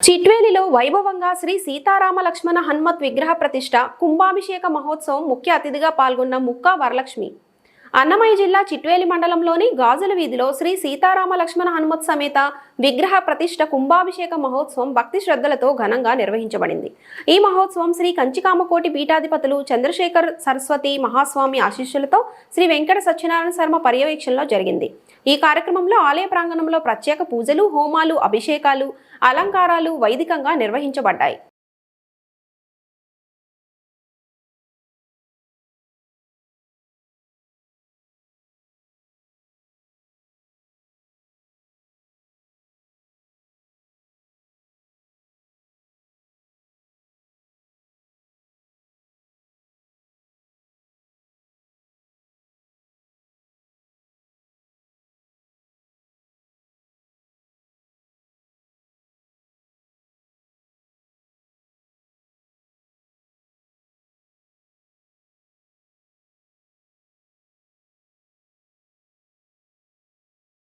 చిట్వేలిలో వైభవంగా శ్రీ సీతారామ లక్ష్మణ హనుమత్ విగ్రహ ప్రతిష్ట కుంభాభిషేక మహోత్సవం ముఖ్య అతిథిగా పాల్గొన్న ముక్కా వరలక్ష్మి. అన్నమయ్య జిల్లా చిట్వేలి మండలంలోని గాజుల వీధిలో శ్రీ సీతారామ లక్ష్మణ హనుమత్ సమేత విగ్రహ ప్రతిష్ట కుంభాభిషేక మహోత్సవం భక్తి శ్రద్ధలతో ఘనంగా నిర్వహించబడింది. ఈ మహోత్సవం శ్రీ కంచికామకోటి పీఠాధిపతులు చంద్రశేఖర్ సరస్వతి మహాస్వామి ఆశీస్సులతో శ్రీ వెంకట సత్యనారాయణ శర్మ పర్యవేక్షణలో జరిగింది. ఈ కార్యక్రమంలో ఆలయ ప్రాంగణంలో ప్రత్యేక పూజలు హోమాలు అభిషేకాలు అలంకారాలు వైదికంగా నిర్వహించబడ్డాయి.